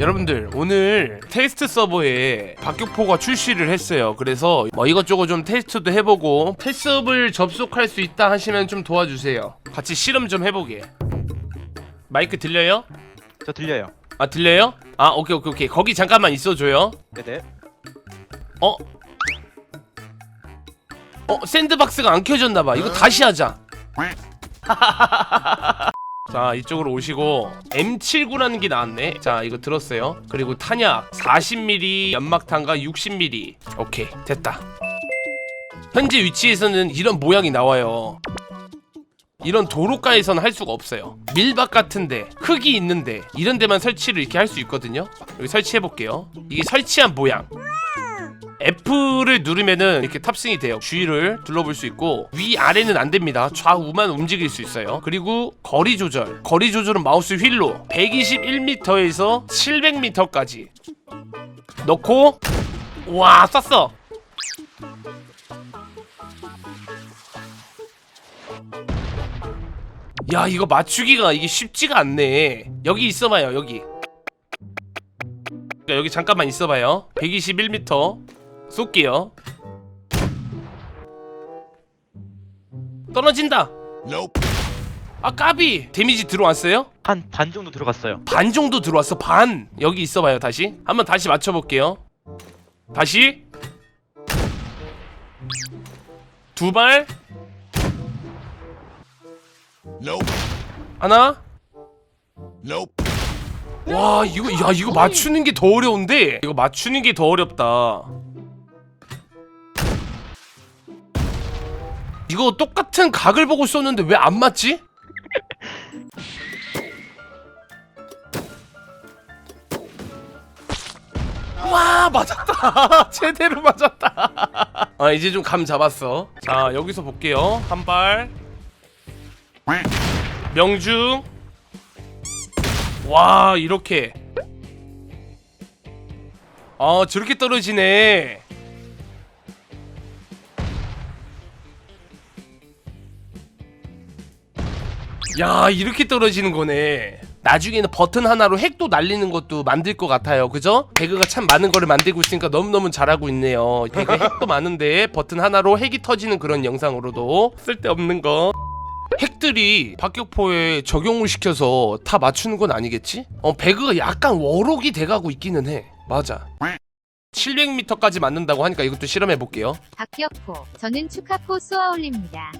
여러분들 오늘 테스트 서버에 박격포가 출시를 했어요 그래서 뭐 이것저것 좀 테스트도 해보고 테스업을 접속할 수 있다 하시면 좀 도와주세요 같이 실험 좀 해보게 마이크 들려요? 저 들려요. 아 들려요? 아 오케이 오케이 오케이 거기 잠깐만 있어줘요 네네. 어? 어 샌드박스가 안 켜졌나봐 이거 다시 하자 자 이쪽으로 오시고 M79라는 게 나왔네. 자 이거 들었어요. 그리고 탄약 40mm 연막탄과 60mm 오케이 됐다. 현재 위치에서는 이런 모양이 나와요. 이런 도로가에서는 할 수가 없어요. 밀밭 같은데 흙이 있는데 이런 데만 설치를 이렇게 할 수 있거든요. 여기 설치해 볼게요. 이게 설치한 모양 F를 누르면은 이렇게 탑승이 돼요. 주위를 둘러볼 수 있고 위 아래는 안 됩니다. 좌우만 움직일 수 있어요. 그리고 거리 조절. 거리 조절은 마우스 휠로 121m에서 700m까지 넣고 와 쐈어. 야 이거 맞추기가 이게 쉽지가 않네. 여기 있어봐요 여기. 여기 잠깐만 있어봐요. 121m 쏠게요. 떨어진다. 아 까비. 데미지 들어왔어요? 한 반 정도 들어갔어요. 반 정도 들어왔어 반. 여기 있어봐요 다시. 한번 다시 맞춰볼게요. 다시. 두발. 하나. 와 이거 야 이거 맞추는 게 더 어려운데? 이거 맞추는 게 더 어렵다 이거 똑같은 각을 보고 쏘는데 왜 안 맞지? 와 맞았다. 제대로 맞았다. 아 이제 좀 감 잡았어. 자 여기서 볼게요. 한발. 명중 와 이렇게. 아 저렇게 떨어지네 야 이렇게 떨어지는 거네. 나중에는 버튼 하나로 핵도 날리는 것도 만들 것 같아요. 그죠? 배그가 참 많은 거를 만들고 있으니까 너무너무 잘하고 있네요. 배그 핵도 많은데 버튼 하나로 핵이 터지는 그런 영상으로도 쓸데없는 거. 핵들이 박격포에 적용을 시켜서 다 맞추는 건 아니겠지? 어 배그가 약간 워록이 돼가고 있기는 해. 맞아 700m까지 맞는다고 하니까 이것도 실험해 볼게요. 박격포, 저는 축하포 쏘아 올립니다.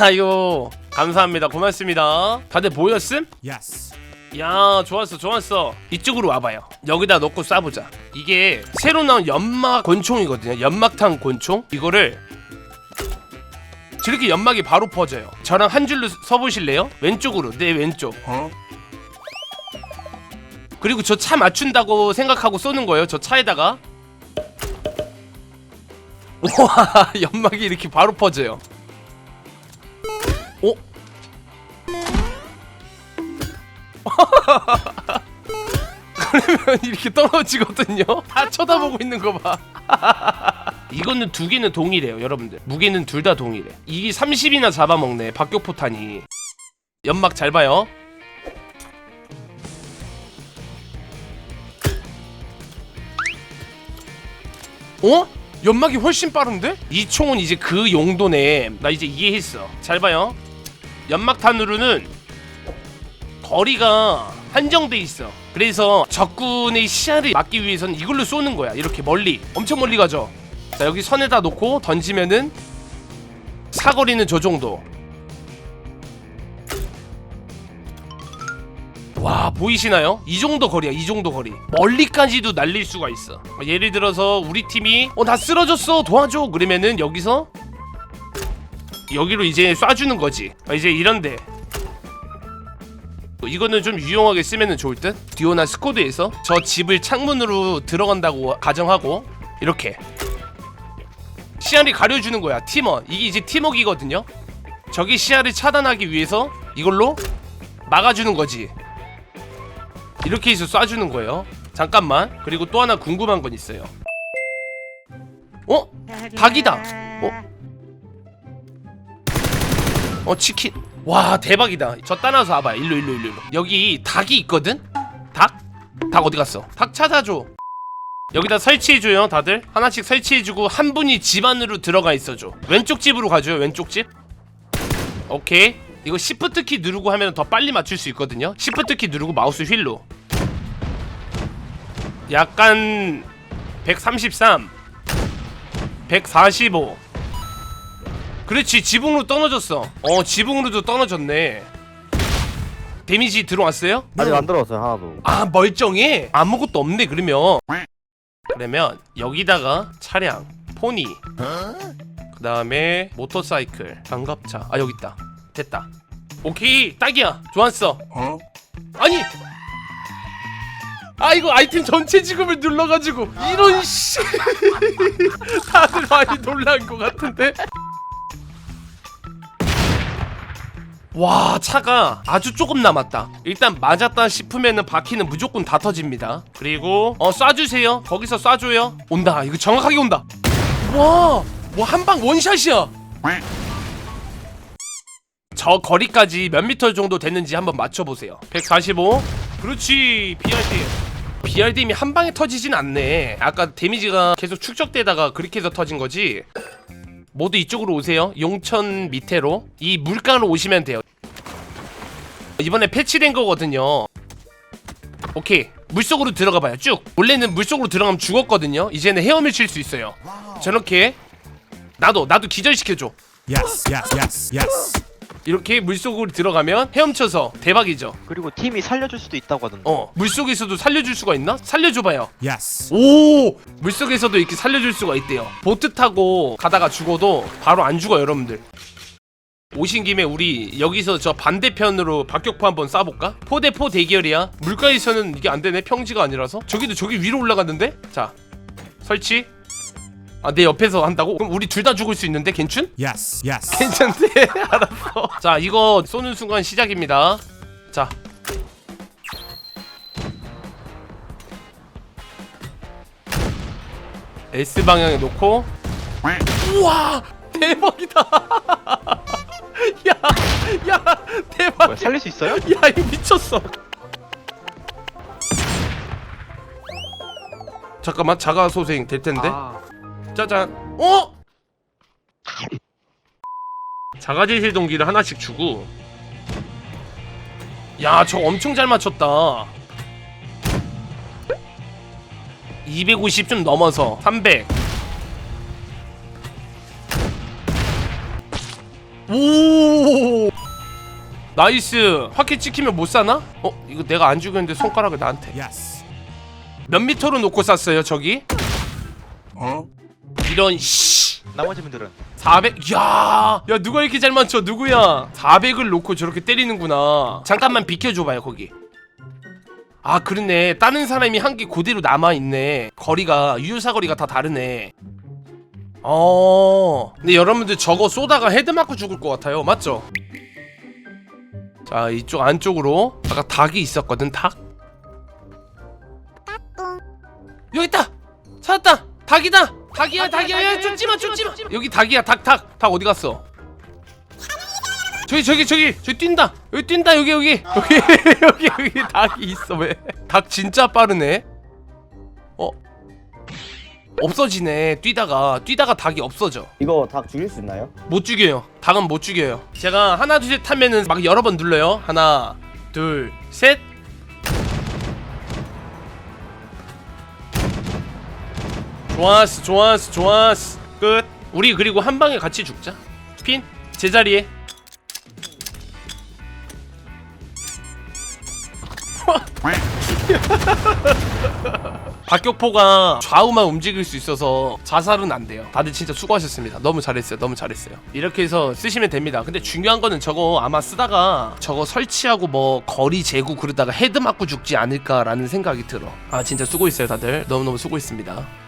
아유 감사합니다. 고맙습니다. 다들 모였음? Yes. 야 좋았어 좋았어. 이쪽으로 와봐요. 여기다 넣고 쏴보자. 이게 새로 나온 연막 권총이거든요. 연막탄 권총? 이거를 저렇게 연막이 바로 퍼져요. 저랑 한 줄로 서보실래요? 왼쪽으로 내 왼쪽. 그리고 저 차 맞춘다고 생각하고 쏘는 거예요 저 차에다가 와 연막이 이렇게 바로 퍼져요 어? 그러면 이렇게 떨어지거든요. 다 쳐다보고 있는 거 봐. 이거는 두 개는 동일해요, 여러분들. 무게는 둘 다 동일해. 이게 30이나 잡아먹네, 박격포탄이. 연막 잘 봐요. 어? 연막이 훨씬 빠른데? 이 총은 이제 그 용도네. 나 이제 이해했어. 잘 봐요. 연막탄으로는 거리가 한정돼 있어. 그래서 적군의 시야를 막기 위해서는 이걸로 쏘는 거야. 이렇게 멀리, 엄청 멀리 가죠. 자 여기 선에다 놓고 던지면은 사거리는 저 정도. 와 보이시나요? 이 정도 거리야 이 정도 거리. 멀리까지도 날릴 수가 있어. 예를 들어서 우리 팀이 어 나 쓰러졌어 도와줘. 그러면은 여기서 여기로 이제 쏴주는 거지. 아, 이제 이런데. 이거는 좀 유용하게 쓰면 좋을 듯? 디오나 스코드에서 저 집을 창문으로 들어간다고 가정하고 이렇게. 시야를 가려주는 거야 팀원. 이게 이제 팀워크이거든요. 저기 시야를 차단하기 위해서 이걸로 막아주는 거지 이렇게 해서 쏴주는 거예요 잠깐만 그리고 또 하나 궁금한 건 있어요 어? 닭이다 어? 어 치킨 와 대박이다 저 따라서 일로 일로 일로 일로 여기 닭이 있거든? 닭? 닭 어디 갔어? 닭 찾아줘. 여기다 설치해줘요, 다들. 하나씩 설치해주고 한 분이 집 안으로 들어가 있어줘. 왼쪽 집으로 가줘요, 왼쪽 집. 오케이. 이거 시프트 키 누르고 하면 더 빨리 맞출 수 있거든요. 시프트 키 누르고 마우스 휠로. 약간 133, 145. 그렇지, 지붕으로 떨어졌어. 어, 지붕으로도 떨어졌네. 데미지 들어왔어요? 아직 안 들어왔어요 하나도 아 멀쩡해? 아무것도 없네 그러면 그러면 여기다가 차량 포니 그 다음에 모터사이클 장갑차 아 여기 있다 됐다. 오케이 딱이야. 좋았어. 아니! 아 이거 아이템 전체 지급을 눌러가지고 이런 씨. 다들 많이 놀란 것 같은데? 와 차가 아주 조금 남았다. 일단 맞았다 싶으면은 바퀴는 무조건 다 터집니다. 그리고 어 쏴주세요. 거기서 쏴줘요. 온다. 이거 정확하게 온다. 와 뭐 한 방 원샷이야 저 거리까지 몇 미터 정도 됐는지 한번 맞춰보세요 145 그렇지 BRD BRDM이 한 방에 터지진 않네 아까 데미지가 계속 축적되다가 그렇게 해서 터진 거지 모두 이쪽으로 오세요. 용천 밑에로 이 물가로 오시면 돼요. 이번에 패치된 거거든요. 오케이 물속으로 들어가 봐요. 쭉 원래는 물속으로 들어가면 죽었거든요. 이제는 헤엄을 칠 수 있어요. 저렇게 나도 나도 기절시켜줘. Yes, yes, yes, yes. 이렇게 물속으로 들어가면 헤엄쳐서 대박이죠. 그리고 팀이 살려줄 수도 있다고 하던데. 어 물속에서도 살려줄 수가 있나? 살려줘봐요. Yes. 오 물속에서도 이렇게 살려줄 수가 있대요 보트 타고 가다가 죽어도 바로 안 죽어 여러분들 오신 김에 우리 여기서 저 반대편으로 박격포 한번 쏴볼까? 포대포 대결이야 물가에서는 이게 안 되네 평지가 아니라서 저기도 저기 위로 올라갔는데? 자 설치 아 내 옆에서 한다고? 그럼 우리 둘 다 죽을 수 있는데 괜춘? Yes, yes. 괜찮대 알았어. 자 이거 쏘는 순간 시작입니다. 자. S 방향에 놓고. 우와! 대박이다! 야야 대박! 뭐야, 살릴 수 있어요? 야 이거 미쳤어. 잠깐만 자가 소생 될 텐데? 아, 짜잔 어? 자가제실 동기를 하나씩 주고 야 저 엄청 잘 맞췄다 250 좀 넘어서 300 오 나이스 화켓 찍히면 못 사나? 어 이거 내가 안 죽였는데 손가락을 나한테. 몇 미터로 놓고 쐈어요 저기? Huh? 이런 씨. 나머지 분들은? 400 야, 야 누가 이렇게 잘 맞춰? 누구야? 400을 놓고 저렇게 때리는구나. 잠깐만 비켜줘봐요 거기. 아 그러네. 다른 사람이 한 개 그대로 남아있네. 거리가 유효사 거리가 다 다르네. 어. 근데 여러분들 저거 쏘다가 헤드 맞고 죽을 것 같아요. 맞죠? 자 이쪽 안쪽으로 아까 닭이 있었거든 닭. 여기 있다! 찾았다! 닭이다 닭이야 닭이야. 야. 쫓지마 쫓지마 여기 닭이야 닭 닭. 닭 어디 갔어? 저기 저기 저기 저기 뛴다. 여기 뛴다 여기 여기. 여기 여기 여기 닭이 있어 왜? 닭 진짜 빠르네. 어? 없어지네 뛰다가. 뛰다가 닭이 없어져. 이거 닭 죽일 수 있나요? 못 죽여요. 닭은 못 죽여요. 제가 하나 둘 셋 하면은 막 여러 번 눌러요. 하나 둘셋 좋았어 좋았어 좋았어 끝 우리 그리고 한 방에 같이 죽자 핀 제자리에 박격포가 좌우만 움직일 수 있어서 자살은 안 돼요. 다들 진짜 수고하셨습니다. 너무 잘했어요. 너무 잘했어요. 이렇게 해서 쓰시면 됩니다. 근데 중요한 거는 저거 아마 쓰다가 저거 설치하고 뭐 거리 재고 그러다가 헤드 맞고 죽지 않을까라는 생각이 들어. 아 진짜 수고했어요 다들. 너무너무 수고했습니다.